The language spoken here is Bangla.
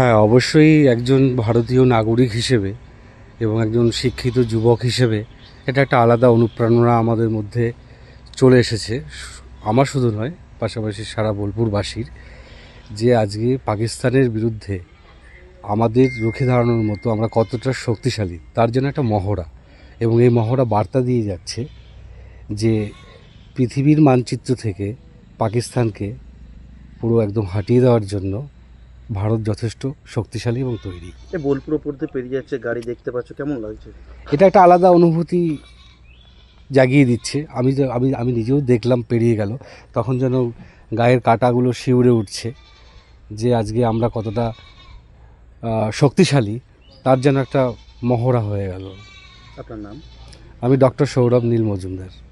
হ্যাঁ অবশ্যই একজন ভারতীয় নাগরিক হিসেবে এবং একজন শিক্ষিত যুবক হিসেবে এটা একটা আলাদা অনুপ্রেরণা আমাদের মধ্যে চলে এসেছে। আমার শুধু নয়, পাশাপাশি সারা বোলপুরবাসীর, যে আজকে পাকিস্তানের বিরুদ্ধে আমাদের রুখে দাঁড়ানোর মতো আমরা কতটা শক্তিশালী, তার জন্য একটা মহড়া। এবং এই মহড়া বার্তা দিয়ে যাচ্ছে যে পৃথিবীর মানচিত্র থেকে পাকিস্তানকে পুরো একদম হাঁটিয়ে দেওয়ার জন্য ভারত যথেষ্ট শক্তিশালী এবং তৈরি। বোলপুর ওপর দিয়ে পেরিয়ে যাচ্ছে গাড়ি দেখতে পাচ্ছ কেমন লাগছে? এটা একটা আলাদা অনুভূতি জাগিয়ে দিচ্ছে। আমি যে- আমি আমি নিজেও দেখলাম পেরিয়ে গেল তখন যেন গায়ের কাঁটাগুলো শিউরে উঠছে যে আজকে আমরা কতটা শক্তিশালী তার যেন একটা মহড়া হয়ে গেল। আপনার নাম? আমি ডক্টর সৌরভ নীল মজুমদার।